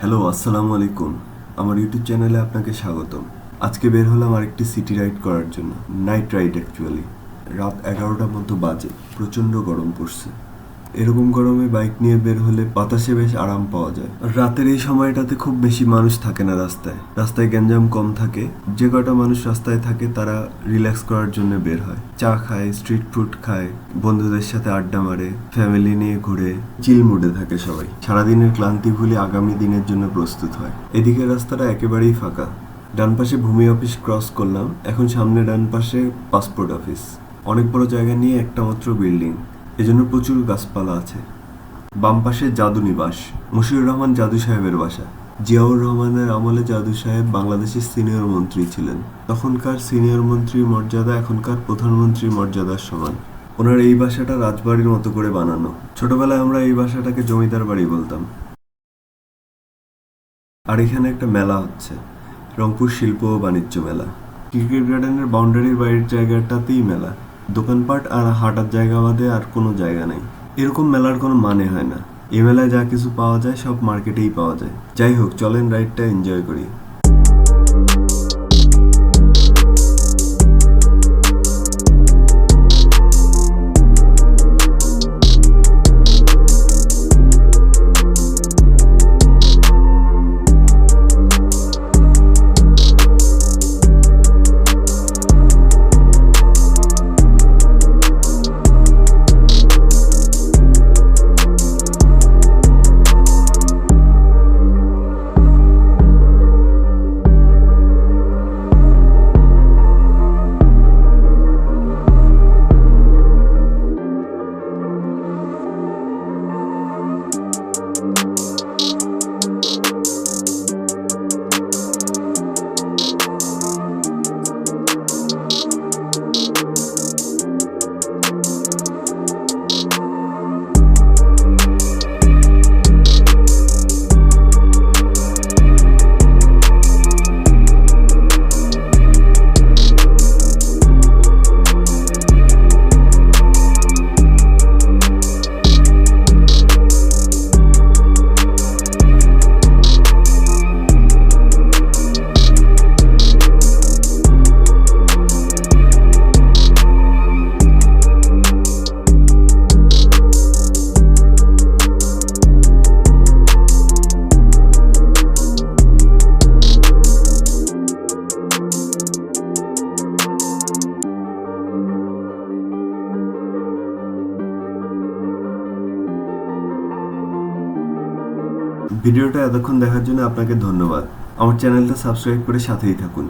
Hello, আসসালামু আলাইকুম। আমার ইউটিউব চ্যানেলে আপনাকে স্বাগতম। আজকে বের হলাম আরেকটি সিটি রাইড করার জন্য, নাইট রাইড অ্যাকচুয়ালি রাত এগারোটার মতো বাজে, প্রচণ্ড গরম পড়ছে। এরকম গরমে বাইক নিয়ে বের হলে বাতাসে বেশ আরাম পাওয়া যায়। রাতের এই সময়টাতে খুব বেশি মানুষ থাকে না রাস্তায়। রাস্তায় গ্যাঞ্জাম কম থাকে। যে কটা মানুষ রাস্তায় থাকে তারা রিল্যাক্স করার জন্য বের হয়। চা খায়, স্ট্রিট ফুড খায়, বন্ধুদের সাথে আড্ডা মারে, ফ্যামিলি নিয়ে ঘুরে, চিল মুডে থাকে সবাই। সারাদিনের ক্লান্তি ভুলে আগামী দিনের জন্য প্রস্তুত হয়। এদিকে রাস্তাটা একেবারেই ফাঁকা। ডান পাশে ভূমি অফিস ক্রস করলাম। এখন সামনে ডান পাশে পাসপোর্ট অফিস। অনেক বড় জায়গা নিয়ে একটা মাত্র বিল্ডিং। এজন্য প্রচুর গাছপালা আছে। বাম পাশে জাদু নিবাস, মুশিউর রহমান জাদু সাহেবের বাসা। জিয়াউর রহমানের আমলে জাদু সাহেব বাংলাদেশের সিনিয়র মন্ত্রী ছিলেন। তখনকার সিনিয়র মন্ত্রীর মর্যাদা এখনকার প্রধানমন্ত্রীর মর্যাদার সমান। ওনার এই বাসাটা রাজবাড়ির মতো করে বানানো। ছোটবেলায় আমরা এই বাসাটাকে জমিদার বাড়ি বলতাম। আর এখানে একটা মেলা হচ্ছে, রংপুর শিল্প ও বাণিজ্য মেলা। ক্রিকেট গার্ডেনের বাউন্ডারির বাইরের জায়গাটাতেই মেলা। দোকানপাট আর হাঁটার জায়গা বাদে আর কোনো জায়গা নেই। এরকম মেলার কোনো মানে হয় না। এ মেলায় যা কিছু পাওয়া যায়, সব মার্কেটেই পাওয়া যায়। যাই হোক, চলেন রাইডটা এনজয় করি। ভিডিওটা এতক্ষণ দেখার জন্য আপনাকে ধন্যবাদ। আমার চ্যানেলটা সাবস্ক্রাইব করে সাথেই থাকুন।